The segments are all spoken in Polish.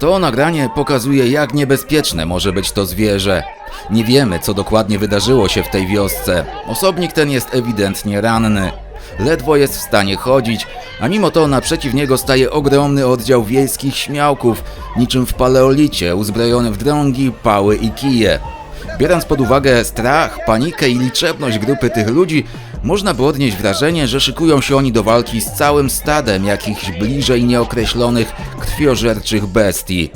To nagranie pokazuje, jak niebezpieczne może być to zwierzę. Nie wiemy, co dokładnie wydarzyło się w tej wiosce. Osobnik ten jest ewidentnie ranny. Ledwo jest w stanie chodzić, a mimo to naprzeciw niego staje ogromny oddział wiejskich śmiałków, niczym w paleolicie, uzbrojony w drągi, pały i kije. Biorąc pod uwagę strach, panikę i liczebność grupy tych ludzi, można by odnieść wrażenie, że szykują się oni do walki z całym stadem jakichś bliżej nieokreślonych, krwiożerczych bestii.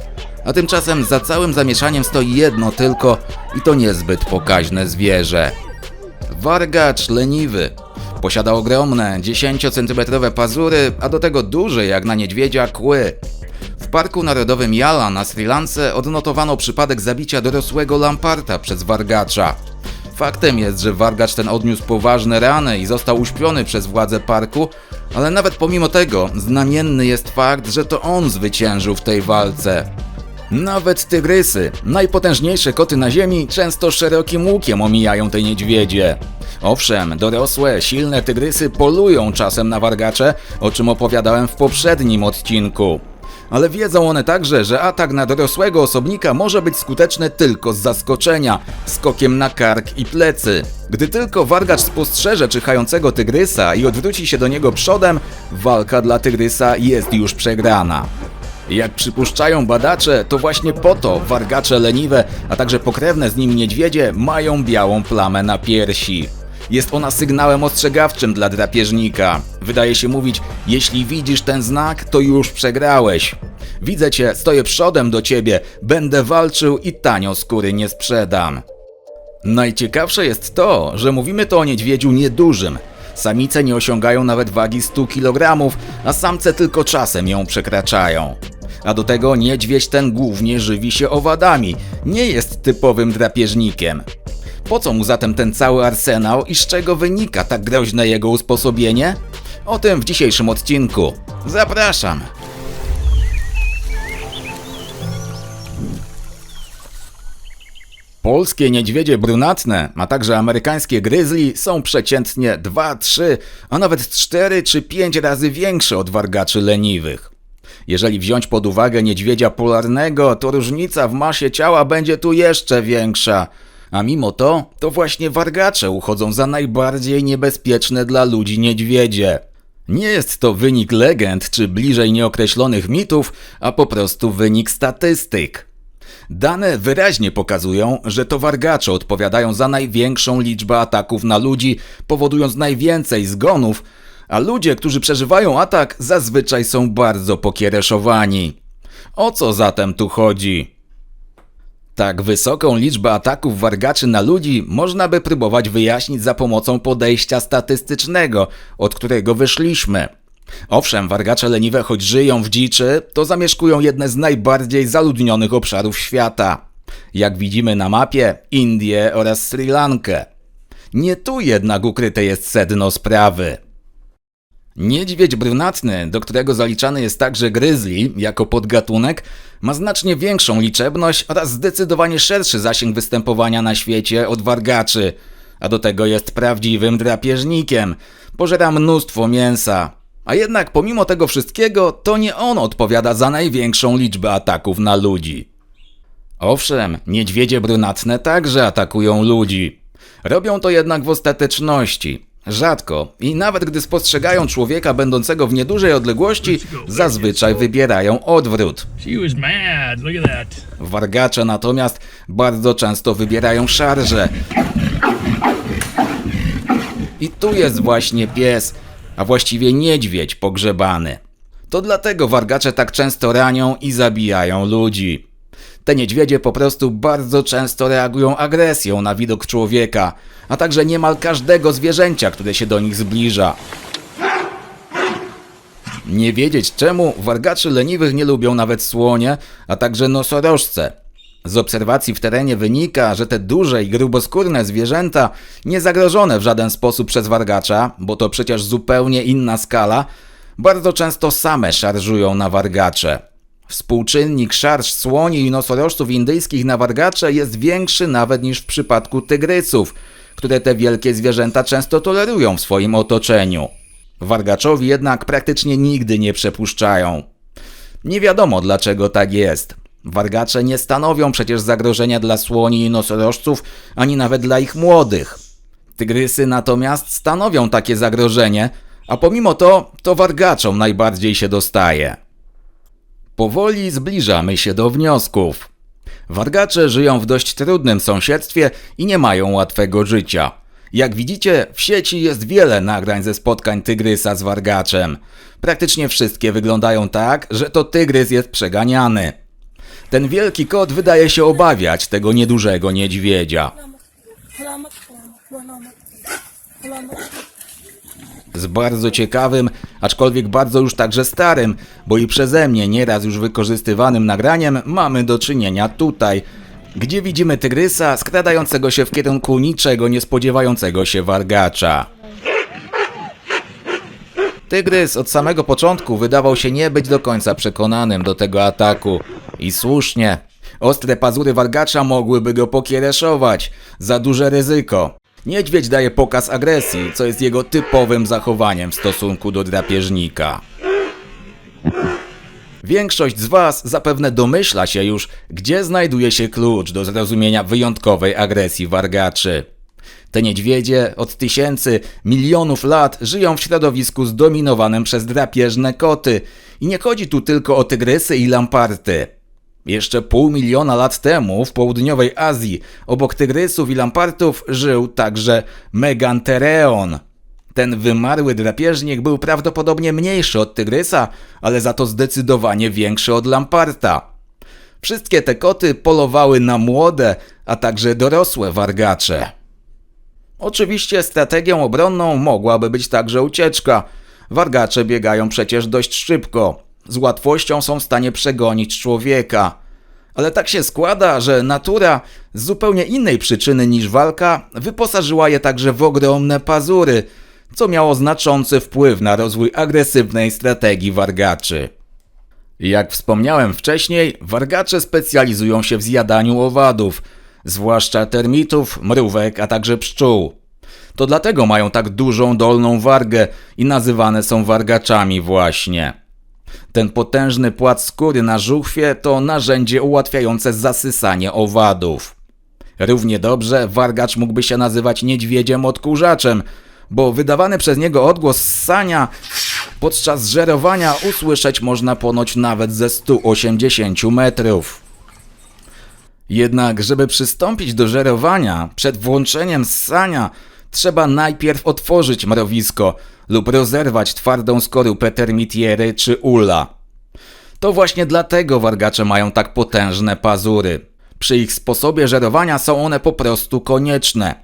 A tymczasem za całym zamieszaniem stoi jedno tylko i to niezbyt pokaźne zwierzę. Wargacz leniwy. Posiada ogromne, 10-centymetrowe pazury, a do tego duże jak na niedźwiedzia kły. W Parku Narodowym Yala na Sri Lance odnotowano przypadek zabicia dorosłego lamparta przez wargacza. Faktem jest, że wargacz ten odniósł poważne rany i został uśpiony przez władze parku, ale nawet pomimo tego znamienny jest fakt, że to on zwyciężył w tej walce. Nawet tygrysy, najpotężniejsze koty na ziemi, często szerokim łukiem omijają te niedźwiedzie. Owszem, dorosłe, silne tygrysy polują czasem na wargacze, o czym opowiadałem w poprzednim odcinku. Ale wiedzą one także, że atak na dorosłego osobnika może być skuteczny tylko z zaskoczenia, skokiem na kark i plecy. Gdy tylko wargacz spostrzeże czyhającego tygrysa i odwróci się do niego przodem, walka dla tygrysa jest już przegrana. Jak przypuszczają badacze, to właśnie po to wargacze leniwe, a także pokrewne z nim niedźwiedzie mają białą plamę na piersi. Jest ona sygnałem ostrzegawczym dla drapieżnika. Wydaje się mówić, jeśli widzisz ten znak, to już przegrałeś. Widzę cię, stoję przodem do ciebie, będę walczył i tanio skóry nie sprzedam. Najciekawsze jest to, że mówimy to o niedźwiedziu niedużym. Samice nie osiągają nawet wagi 100 kg, a samce tylko czasem ją przekraczają. A do tego niedźwiedź ten głównie żywi się owadami, nie jest typowym drapieżnikiem. Po co mu zatem ten cały arsenał i z czego wynika tak groźne jego usposobienie? O tym w dzisiejszym odcinku. Zapraszam! Polskie niedźwiedzie brunatne, a także amerykańskie gryzli są przeciętnie 2, 3, a nawet 4 czy 5 razy większe od wargaczy leniwych. Jeżeli wziąć pod uwagę niedźwiedzia polarnego, to różnica w masie ciała będzie tu jeszcze większa. A mimo to, to właśnie wargacze uchodzą za najbardziej niebezpieczne dla ludzi niedźwiedzie. Nie jest to wynik legend czy bliżej nieokreślonych mitów, a po prostu wynik statystyk. Dane wyraźnie pokazują, że to wargacze odpowiadają za największą liczbę ataków na ludzi, powodując najwięcej zgonów, a ludzie, którzy przeżywają atak, zazwyczaj są bardzo pokiereszowani. O co zatem tu chodzi? Tak wysoką liczbę ataków wargaczy na ludzi można by próbować wyjaśnić za pomocą podejścia statystycznego, od którego wyszliśmy. Owszem, wargacze leniwe, choć żyją w dziczy, to zamieszkują jedne z najbardziej zaludnionych obszarów świata. Jak widzimy na mapie, Indię oraz Sri Lankę. Nie tu jednak ukryte jest sedno sprawy. Niedźwiedź brunatny, do którego zaliczany jest także gryzli jako podgatunek, ma znacznie większą liczebność oraz zdecydowanie szerszy zasięg występowania na świecie od wargaczy, a do tego jest prawdziwym drapieżnikiem. Pożera mnóstwo mięsa. A jednak pomimo tego wszystkiego, to nie on odpowiada za największą liczbę ataków na ludzi. Owszem, niedźwiedzie brunatne także atakują ludzi. Robią to jednak w ostateczności. Rzadko i nawet gdy spostrzegają człowieka będącego w niedużej odległości, zazwyczaj wybierają odwrót. Wargacze natomiast bardzo często wybierają szarże. I tu jest właśnie pies, a właściwie niedźwiedź pogrzebany. To dlatego wargacze tak często ranią i zabijają ludzi. Te niedźwiedzie po prostu bardzo często reagują agresją na widok człowieka, a także niemal każdego zwierzęcia, które się do nich zbliża. Nie wiedzieć czemu wargaczy leniwych nie lubią nawet słonie, a także nosorożce. Z obserwacji w terenie wynika, że te duże i gruboskórne zwierzęta, nie zagrożone w żaden sposób przez wargacza, bo to przecież zupełnie inna skala, bardzo często same szarżują na wargacze. Współczynnik szarż słoni i nosorożców indyjskich na wargacze jest większy nawet niż w przypadku tygrysów, które te wielkie zwierzęta często tolerują w swoim otoczeniu. Wargaczowi jednak praktycznie nigdy nie przepuszczają. Nie wiadomo dlaczego tak jest. Wargacze nie stanowią przecież zagrożenia dla słoni i nosorożców, ani nawet dla ich młodych. Tygrysy natomiast stanowią takie zagrożenie, a pomimo to, to wargaczom najbardziej się dostaje. Powoli zbliżamy się do wniosków. Wargacze żyją w dość trudnym sąsiedztwie i nie mają łatwego życia. Jak widzicie, w sieci jest wiele nagrań ze spotkań tygrysa z wargaczem. Praktycznie wszystkie wyglądają tak, że to tygrys jest przeganiany. Ten wielki kot wydaje się obawiać tego niedużego niedźwiedzia. Z bardzo ciekawym, aczkolwiek bardzo już także starym, bo i przeze mnie nieraz już wykorzystywanym nagraniem mamy do czynienia tutaj, gdzie widzimy tygrysa skradającego się w kierunku niczego nie spodziewającego się wargacza. Tygrys od samego początku wydawał się nie być do końca przekonanym do tego ataku. I słusznie. Ostre pazury wargacza mogłyby go pokiereszować. Za duże ryzyko. Niedźwiedź daje pokaz agresji, co jest jego typowym zachowaniem w stosunku do drapieżnika. Większość z Was zapewne domyśla się już, gdzie znajduje się klucz do zrozumienia wyjątkowej agresji wargaczy. Te niedźwiedzie od tysięcy, milionów lat żyją w środowisku zdominowanym przez drapieżne koty i nie chodzi tu tylko o tygrysy i lamparty. Jeszcze pół miliona lat temu w południowej Azji obok tygrysów i lampartów żył także Megantereon. Ten wymarły drapieżnik był prawdopodobnie mniejszy od tygrysa, ale za to zdecydowanie większy od lamparta. Wszystkie te koty polowały na młode, a także dorosłe wargacze. Oczywiście strategią obronną mogłaby być także ucieczka. Wargacze biegają przecież dość szybko. Z łatwością są w stanie przegonić człowieka. Ale tak się składa, że natura z zupełnie innej przyczyny niż walka wyposażyła je także w ogromne pazury, co miało znaczący wpływ na rozwój agresywnej strategii wargaczy. Jak wspomniałem wcześniej, wargacze specjalizują się w zjadaniu owadów, zwłaszcza termitów, mrówek, a także pszczół. To dlatego mają tak dużą dolną wargę i nazywane są wargaczami właśnie. Ten potężny płat skóry na żuchwie to narzędzie ułatwiające zasysanie owadów. Równie dobrze wargacz mógłby się nazywać niedźwiedziem odkurzaczem, bo wydawany przez niego odgłos ssania podczas żerowania usłyszeć można ponoć nawet ze 180 metrów. Jednak, żeby przystąpić do żerowania, przed włączeniem ssania, trzeba najpierw otworzyć mrowisko lub rozerwać twardą skorupę termitiery czy ula. To właśnie dlatego wargacze mają tak potężne pazury. Przy ich sposobie żerowania są one po prostu konieczne.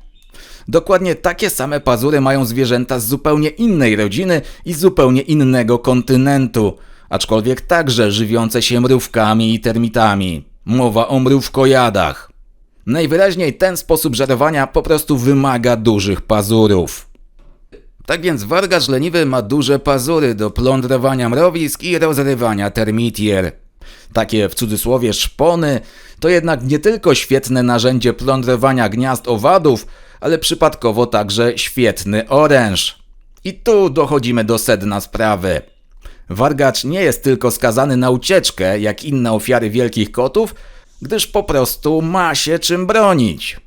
Dokładnie takie same pazury mają zwierzęta z zupełnie innej rodziny i zupełnie innego kontynentu, aczkolwiek także żywiące się mrówkami i termitami. Mowa o mrówkojadach. Najwyraźniej ten sposób żerowania po prostu wymaga dużych pazurów. Tak więc wargacz leniwy ma duże pazury do plądrowania mrowisk i rozrywania termitier. Takie w cudzysłowie szpony to jednak nie tylko świetne narzędzie plądrowania gniazd owadów, ale przypadkowo także świetny oręż. I tu dochodzimy do sedna sprawy. Wargacz nie jest tylko skazany na ucieczkę, jak inne ofiary wielkich kotów, gdyż po prostu ma się czym bronić.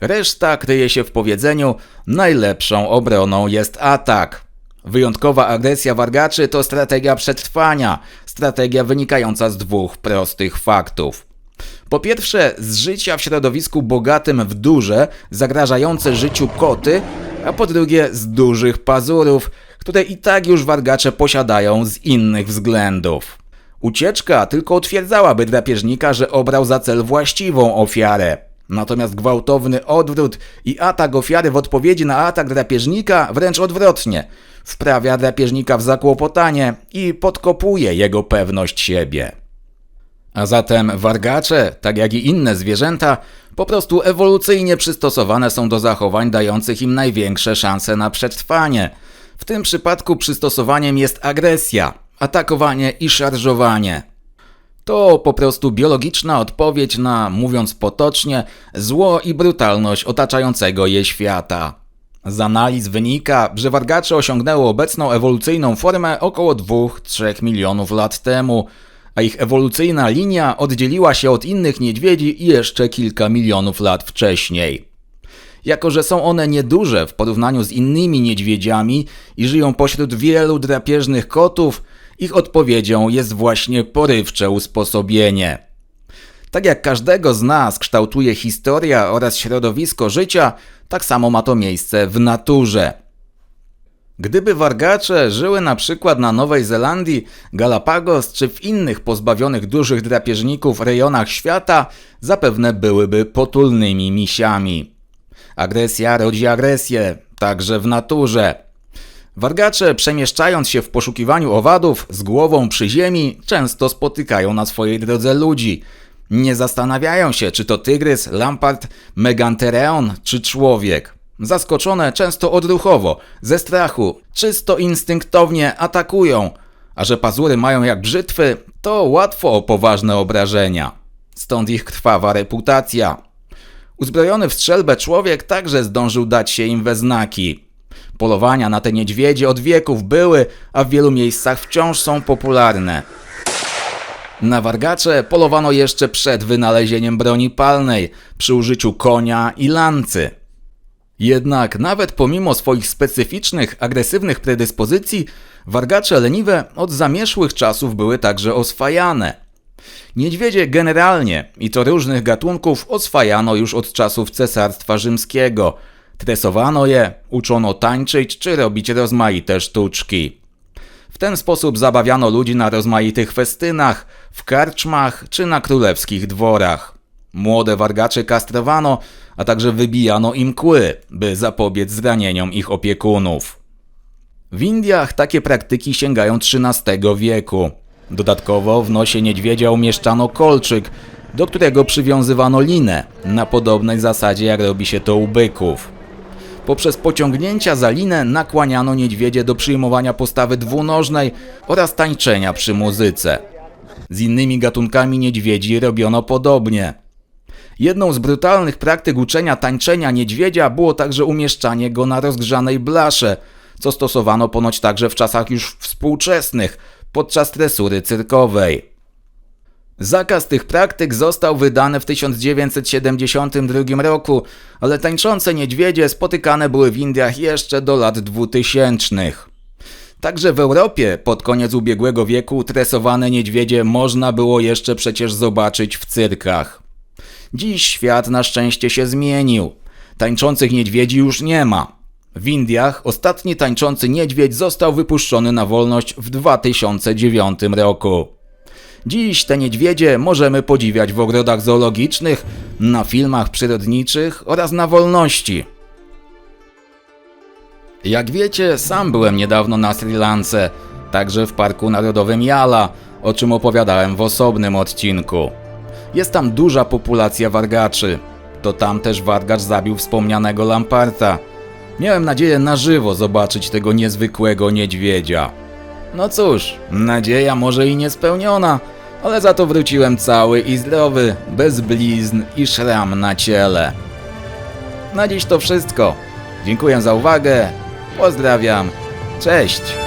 Reszta kryje się w powiedzeniu: najlepszą obroną jest atak. Wyjątkowa agresja wargaczy to strategia przetrwania, strategia wynikająca z dwóch prostych faktów. Po pierwsze, z życia w środowisku bogatym w duże, zagrażające życiu koty, a po drugie, z dużych pazurów, które i tak już wargacze posiadają z innych względów. Ucieczka tylko utwierdzałaby drapieżnika, że obrał za cel właściwą ofiarę. Natomiast gwałtowny odwrót i atak ofiary w odpowiedzi na atak drapieżnika wręcz odwrotnie. Wprawia drapieżnika w zakłopotanie i podkopuje jego pewność siebie. A zatem wargacze, tak jak i inne zwierzęta, po prostu ewolucyjnie przystosowane są do zachowań dających im największe szanse na przetrwanie. W tym przypadku przystosowaniem jest agresja, atakowanie i szarżowanie. To po prostu biologiczna odpowiedź na, mówiąc potocznie, zło i brutalność otaczającego je świata. Z analiz wynika, że wargacze osiągnęły obecną ewolucyjną formę około 2-3 milionów lat temu, a ich ewolucyjna linia oddzieliła się od innych niedźwiedzi jeszcze kilka milionów lat wcześniej. Jako, że są one nieduże w porównaniu z innymi niedźwiedziami i żyją pośród wielu drapieżnych kotów, ich odpowiedzią jest właśnie porywcze usposobienie. Tak jak każdego z nas kształtuje historia oraz środowisko życia, tak samo ma to miejsce w naturze. Gdyby wargacze żyły na przykład na Nowej Zelandii, Galapagos czy w innych pozbawionych dużych drapieżników rejonach świata, zapewne byłyby potulnymi misiami. Agresja rodzi agresję, także w naturze. Wargacze, przemieszczając się w poszukiwaniu owadów z głową przy ziemi, często spotykają na swojej drodze ludzi. Nie zastanawiają się, czy to tygrys, lampart, megantereon czy człowiek. Zaskoczone często odruchowo, ze strachu, czysto instynktownie atakują, a że pazury mają jak brzytwy, to łatwo o poważne obrażenia. Stąd ich krwawa reputacja. Uzbrojony w strzelbę człowiek także zdążył dać się im we znaki. Polowania na te niedźwiedzie od wieków były, a w wielu miejscach wciąż są popularne. Na wargacze polowano jeszcze przed wynalezieniem broni palnej, przy użyciu konia i lancy. Jednak nawet pomimo swoich specyficznych, agresywnych predyspozycji, wargacze leniwe od zamierzchłych czasów były także oswajane. Niedźwiedzie generalnie, i to różnych gatunków, oswajano już od czasów Cesarstwa Rzymskiego. Tresowano je, uczono tańczyć czy robić rozmaite sztuczki. W ten sposób zabawiano ludzi na rozmaitych festynach, w karczmach czy na królewskich dworach. Młode wargacze kastrowano, a także wybijano im kły, by zapobiec zranieniom ich opiekunów. W Indiach takie praktyki sięgają XIII wieku. Dodatkowo w nosie niedźwiedzia umieszczano kolczyk, do którego przywiązywano linę, na podobnej zasadzie jak robi się to u byków. Poprzez pociągnięcia za linę nakłaniano niedźwiedzie do przyjmowania postawy dwunożnej oraz tańczenia przy muzyce. Z innymi gatunkami niedźwiedzi robiono podobnie. Jedną z brutalnych praktyk uczenia tańczenia niedźwiedzia było także umieszczanie go na rozgrzanej blasze, co stosowano ponoć także w czasach już współczesnych, podczas tresury cyrkowej. Zakaz tych praktyk został wydany w 1972 roku, ale tańczące niedźwiedzie spotykane były w Indiach jeszcze do lat 2000. Także w Europie pod koniec ubiegłego wieku tresowane niedźwiedzie można było jeszcze przecież zobaczyć w cyrkach. Dziś świat na szczęście się zmienił. Tańczących niedźwiedzi już nie ma. W Indiach ostatni tańczący niedźwiedź został wypuszczony na wolność w 2009 roku. Dziś te niedźwiedzie możemy podziwiać w ogrodach zoologicznych, na filmach przyrodniczych oraz na wolności. Jak wiecie, sam byłem niedawno na Sri Lance, także w Parku Narodowym Jala, o czym opowiadałem w osobnym odcinku. Jest tam duża populacja wargaczy. To tam też wargacz zabił wspomnianego Lamparta. Miałem nadzieję na żywo zobaczyć tego niezwykłego niedźwiedzia. No cóż, nadzieja może i niespełniona, ale za to wróciłem cały i zdrowy, bez blizn i szram na ciele. Na dziś to wszystko. Dziękuję za uwagę. Pozdrawiam. Cześć.